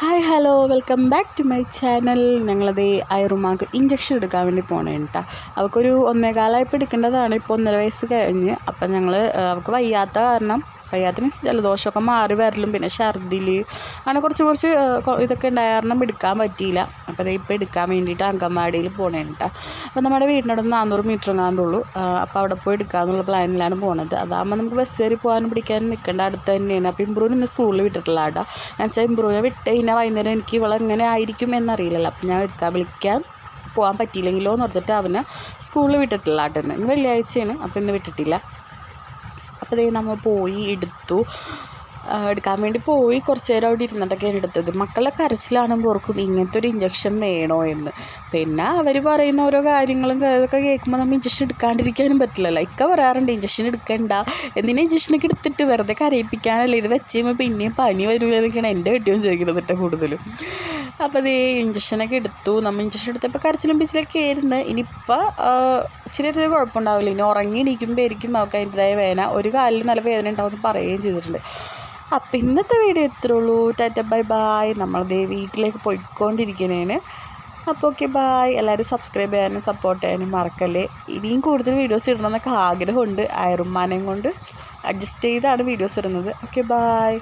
Hi hello welcome back to my channel. ഞങ്ങളത് അയറുമാക്ക് injection എടുക്കാൻ വേണ്ടി പോകണേ കേട്ടോ അവൾക്കൊരു ഒന്നേകാലായപ്പോൾ എടുക്കേണ്ടതാണ്. ഇപ്പോൾ ഒന്നര വയസ്സ് കഴിഞ്ഞ്. അപ്പം ഞങ്ങൾ അവൾക്ക് വയ്യാത്ത കാരണം വയ്യാത്ത മീൻസ് ജലദോഷമൊക്കെ മാറി വരലും. പിന്നെ ഛർദിൽ അങ്ങനെ കുറച്ച് കുറച്ച് ഇതൊക്കെ ഉണ്ടായ എടുക്കാൻ പറ്റിയില്ല. അപ്പോൾ ഇപ്പോൾ എടുക്കാൻ വേണ്ടിയിട്ട് അങ്കൻവാടിയിൽ പോണേട്ടാ അപ്പോൾ നമ്മുടെ വീടിനോട് നാനൂറ് മീറ്റർ എങ്ങാണ്ടുള്ളൂ അപ്പോൾ അവിടെ പോയി എടുക്കാമെന്നുള്ള പ്ലാനിലാണ് പോണത്. അതാകുമ്പോൾ നമുക്ക് ബസ് കയറി പോകാനും പിടിക്കാനും നിൽക്കേണ്ട അടുത്ത് തന്നെയാണ്. അപ്പോൾ ഇമ്പ്രൂവിന് ഇന്ന് സ്കൂളിൽ വിട്ടിട്ടില്ല കേട്ടോ ഞാൻ വെച്ചാൽ ഇമ്പ്രൂവിനെ വിട്ട് കഴിഞ്ഞാൽ വൈകുന്നേരം എനിക്ക് ഇവളെ എങ്ങനെ ആയിരിക്കും എന്നറിയില്ലല്ലോ. അപ്പോൾ ഞാൻ എടുക്കാൻ വിളിക്കാൻ പോകാൻ പറ്റിയില്ലെങ്കിലോ എന്ന് ഓർത്തിട്ട് അവനെ സ്കൂളിൽ വിട്ടിട്ടില്ല ആട്ടെന്ന് വെള്ളിയാഴ്ചയാണ്. അപ്പോൾ ഇന്ന് വിട്ടിട്ടില്ല. അപ്പോൾ ദേ നമ്മൾ പോയി എടുത്തു. എടുക്കാൻ വേണ്ടി പോയി. കുറച്ച് നേരം അവിടെ ഇരുന്നിട്ടൊക്കെയാണ് എടുത്തത്. മക്കളുടെ കരച്ചിലാണെങ്കിൽ ഓർക്കും ഇങ്ങനത്തെ ഒരു ഇഞ്ചക്ഷൻ വേണോ എന്ന്. പിന്നെ അവർ പറയുന്ന ഓരോ കാര്യങ്ങളും ഇതൊക്കെ കേൾക്കുമ്പോൾ നമ്മൾ ഇഞ്ചക്ഷൻ എടുക്കാണ്ടിരിക്കാനും പറ്റില്ലല്ലോ ഇക്ക പറയാറുണ്ട് ഇഞ്ചക്ഷൻ എടുക്കണ്ട. എന്തിനാ ഇഞ്ചക്ഷനൊക്കെ എടുത്തിട്ട്? വെറുതെ കരയിപ്പിക്കാനല്ലേ? ഇത് വെച്ച് കഴിയുമ്പോൾ പിന്നെയും പനി വരില്ല എന്നൊക്കെയാണ് എന്റെ കെട്ടിയും ചോദിക്കുന്നത് കേട്ടോ കൂടുതലും. അപ്പോൾ അതേ ഇഞ്ചക്ഷനൊക്കെ എടുത്തു. നമ്മൾ ഇഞ്ചക്ഷൻ എടുത്തപ്പോൾ കരച്ചിലും പിച്ചിലൊക്കെ ആയിരുന്നു. ഇനിയിപ്പോൾ ഇച്ചിരി ഒരു കുഴപ്പമുണ്ടാവില്ല. ഇനി ഉറങ്ങി ഇരിക്കുമ്പോൾ ആയിരിക്കും അവൾക്ക് അതിന്റെതായ വേന ഒരു കാലിൽ നല്ല വേദന ഉണ്ടാവും എന്ന് പറയുകയും ചെയ്തിട്ടുണ്ട്. അപ്പം ഇന്നത്തെ വീഡിയോ ഇത്രേ ഉള്ളൂ. ടാറ്റ ബൈ ബായ് നമ്മളതേ വീട്ടിലേക്ക് പോയിക്കൊണ്ടിരിക്കുന്നതിന് അപ്പോൾ ഓക്കെ ബായ് എല്ലാവരും സബ്സ്ക്രൈബ് ചെയ്യാനും സപ്പോർട്ട് ചെയ്യാനും മറക്കല്ലേ. ഇനിയും കൂടുതൽ വീഡിയോസ് ഇടണമെന്നൊക്കെ ആഗ്രഹമുണ്ട്. അയറുമാനെയും കൊണ്ട് അഡ്ജസ്റ്റ് ചെയ്താണ് വീഡിയോസ് ഇടുന്നത്. Okay bye